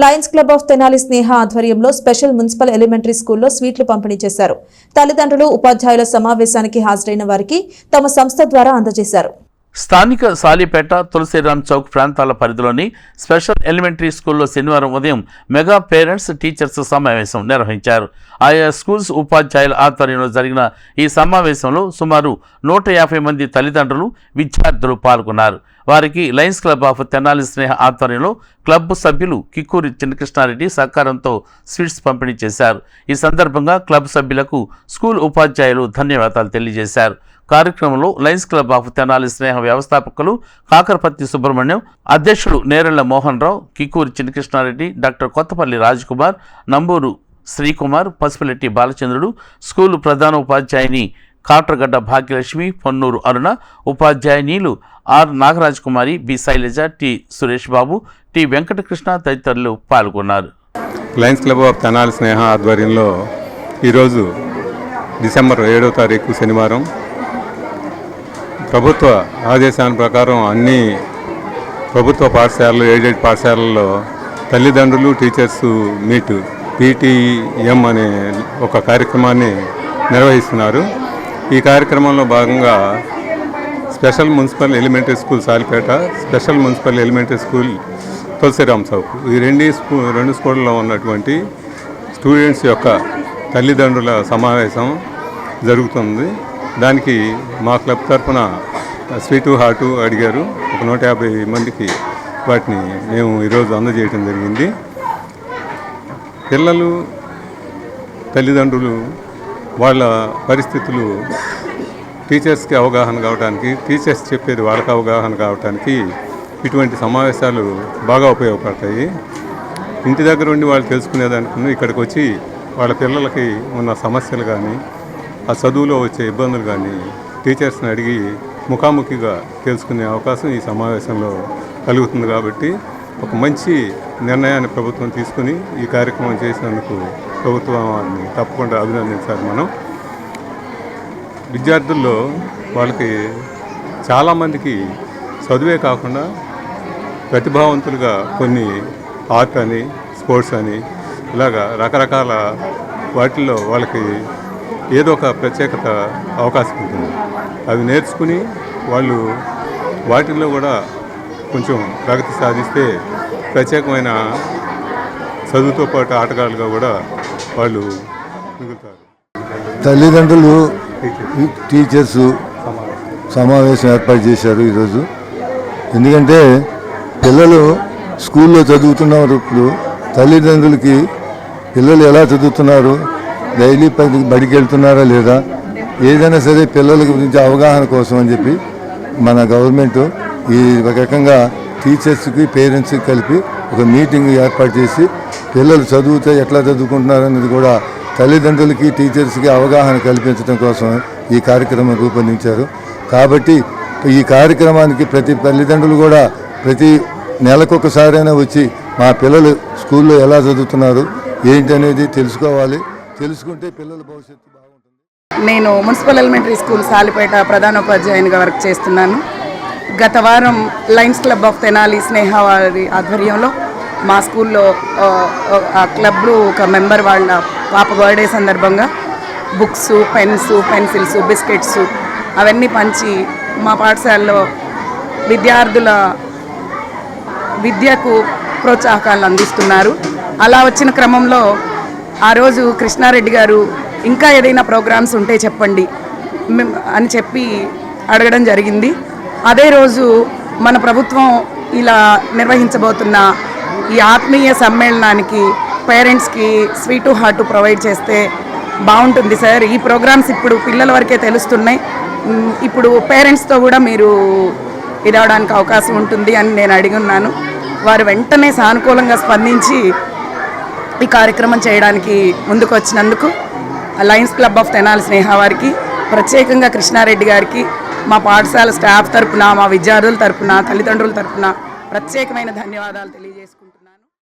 Lions Club of Tenali Sneha ఆధ్వర్యంలో special municipal elementary స్కూల్లో స్వీట్లు పంపిణీ చేశారు. తల్లిదండ్రులు ఉపాధ్యాయుల సమావేశానికి హాజరైన వారికి తమ సంస్థ ద్వారా అందజేశారు. స్థానిక సాలిపేట తులసిరామ్ చౌక్ ప్రాంతాల పరిధిలోని స్పెషల్ ఎలిమెంటరీ స్కూల్లో శనివారం ఉదయం మెగా పేరెంట్స్ టీచర్స్ సమావేశం నిర్వహించారు. ఆయా స్కూల్స్ ఉపాధ్యాయుల ఆధ్వర్యంలో జరిగిన ఈ సమావేశంలో సుమారు నూట యాభై మంది తల్లిదండ్రులు విద్యార్థులు పాల్గొన్నారు. వారికి Lions Club of Tenali Sneha ఆధ్వర్యంలో క్లబ్ సభ్యులు కిక్కూరి చిన్నకృష్ణారెడ్డి సహకారంతో స్వీట్స్ పంపిణీ చేశారు. ఈ సందర్భంగా క్లబ్ సభ్యులకు స్కూల్ ఉపాధ్యాయులు ధన్యవాదాలు తెలియజేశారు. కార్యక్రమంలో Lions Club of Tenali Sneha వ్యవస్థాపకులు కాకరపత్తి సుబ్రహ్మణ్యం అధ్యక్షుడు నేరెళ్ళ మోహన్ రావు కిక్కూరి చిన్నకృష్ణారెడ్డి డాక్టర్ కొత్తపల్లి రాజ్కుమార్ నంబూరు శ్రీకుమార్ పసుపులెట్టి బాలచంద్రుడు స్కూలు ప్రధాన ఉపాధ్యాయుని Katragadda Bhagyalakshmi Ponnuru Aruna ఉపాధ్యాయునీలు R Nagaraj Kumari B Sailaja T Suresh Babu T Venkatakrishna తదితరులు పాల్గొన్నారు. Lions Club of Tenali Sneha ఆధ్వర్యంలో ఈరోజు డిసెంబర్ ఏడో తారీఖు శనివారం ప్రభుత్వ ఆదేశాల ప్రకారం అన్ని ప్రభుత్వ పాఠశాలలు ఎయిడెడ్ పాఠశాలల్లో తల్లిదండ్రులు టీచర్స్ మీట్ పీటీఎం అనే ఒక కార్యక్రమాన్ని నిర్వహిస్తున్నారు. ఈ కార్యక్రమంలో భాగంగా special municipal elementary school Salipeta special municipal elementary school Tulasiram Chowk. ఈ రెండు స్కూ రెండు స్కూళ్ళలో ఉన్నటువంటి స్టూడెంట్స్ యొక్క తల్లిదండ్రుల సమావేశం జరుగుతుంది. దానికి మా క్లబ్ తరఫున స్వీటు హాటు అడిగారు. ఒక నూట యాభై మందికి వాటిని మేము ఈరోజు అందజేయటం జరిగింది. పిల్లలు తల్లిదండ్రులు వాళ్ళ పరిస్థితులు టీచర్స్కి అవగాహన కావడానికి టీచర్స్ చెప్పేది వాళ్ళకి అవగాహన కావడానికి ఇటువంటి సమావేశాలు బాగా ఉపయోగపడతాయి. ఇంటి దగ్గర ఉండి వాళ్ళు తెలుసుకునేదానికి ఇక్కడికి వచ్చి వాళ్ళ పిల్లలకి ఉన్న సమస్యలు కానీ ఆ చదువులో వచ్చే ఇబ్బందులు కానీ టీచర్స్ని అడిగి ముఖాముఖిగా తెలుసుకునే అవకాశం ఈ సమావేశంలో కలుగుతుంది కాబట్టి ఒక మంచి నిర్ణయాన్ని ప్రభుత్వం తీసుకుని ఈ కార్యక్రమం చేసినందుకు ప్రభుత్వాన్ని తప్పకుండా అభినందించాలి మనం. విద్యార్థుల్లో వాళ్ళకి చాలామందికి చదువే కాకుండా ప్రతిభావంతులుగా కొన్ని ఆర్ట్ అని స్పోర్ట్స్ అని ఇలాగా రకరకాల వాటిల్లో వాళ్ళకి ఏదో ఒక ప్రత్యేకత అవకాశం ఉంటుంది. అవి నేర్చుకుని వాళ్ళు వాటిల్లో కూడా కొంచెం ప్రగతి సాధిస్తే ప్రత్యేకమైన చదువుతో పాటు ఆటగాళ్ళుగా కూడా వాళ్ళు మిగులుతారు. తల్లిదండ్రులు టీచర్స్ సమావేశం ఏర్పాటు చేశారు ఈరోజు. ఎందుకంటే పిల్లలు స్కూల్లో చదువుతున్నారు ఇప్పుడు తల్లిదండ్రులకి పిల్లలు ఎలా చదువుతున్నారు? డైలీ పది బడికి వెళ్తున్నారా లేదా? ఏదైనా సరే పిల్లల గురించి అవగాహన కోసం అని చెప్పి మన గవర్నమెంట్ ఈ రకంగా టీచర్స్కి పేరెంట్స్కి కలిపి ఒక మీటింగ్ ఏర్పాటు చేసి పిల్లలు చదువుతే ఎట్లా చదువుకుంటున్నారు అనేది కూడా తల్లిదండ్రులకి టీచర్స్కి అవగాహన కల్పించడం కోసం ఈ కార్యక్రమం రూపొందించారు. కాబట్టి ఈ కార్యక్రమానికి ప్రతి తల్లిదండ్రులు కూడా ప్రతి నెలకొకసారైనా వచ్చి మా పిల్లలు స్కూల్లో ఎలా చదువుతున్నారు ఏంటి అనేది తెలుసుకోవాలి. తెలుసుకుంటే పిల్లల భవిష్యత్తు బాగుంటుంది. నేను మున్సిపల్ ఎలిమెంటరీ స్కూల్ సాలిపేట ప్రధానోపాధ్యాయునిగా వర్క్ చేస్తున్నాను. గత వారం Lions Club of Tenali Sneha వారి ఆధ్వర్యంలో మా స్కూల్లో ఆ, క్లబ్లో ఒక మెంబర్ వాళ్ళ పాప బర్త్డే సందర్భంగా బుక్స్ పెన్స్ పెన్సిల్స్ బిస్కెట్స్ అవన్నీ పంచి మా పాఠశాలలో విద్యార్థుల విద్యకు ప్రోత్సాహకాలను అందిస్తున్నారు. అలా వచ్చిన క్రమంలో ఆ రోజు కృష్ణారెడ్డి గారు ఇంకా ఏదైనా ప్రోగ్రామ్స్ ఉంటే చెప్పండి అని చెప్పి అడగడం జరిగింది. అదే రోజు మన ప్రభుత్వం ఇలా నిర్వహించబోతున్న ఈ ఆత్మీయ సమ్మేళనానికి పేరెంట్స్కి స్వీటు హార్ట్ ప్రొవైడ్ చేస్తే బాగుంటుంది సార్. ఈ ప్రోగ్రామ్స్ ఇప్పుడు పిల్లల వరకే తెలుస్తున్నాయి. ఇప్పుడు పేరెంట్స్తో కూడా మీరు ఇదవడానికి అవకాశం ఉంటుంది అని నేను అడిగి ఉన్నాను వారు వెంటనే సానుకూలంగా స్పందించి ఈ కార్యక్రమం చేయడానికి ముందుకు వచ్చినందుకు Lions Club of Tenali Sneha వారికి ప్రత్యేకంగా కృష్ణారెడ్డి గారికి మా పాఠశాల స్టాఫ్ తరపున మా విద్యార్థుల తరపున తల్లిదండ్రుల తరపున ప్రత్యేకమైన ధన్యవాదాలు తెలియజేసుకుంటున్నాను.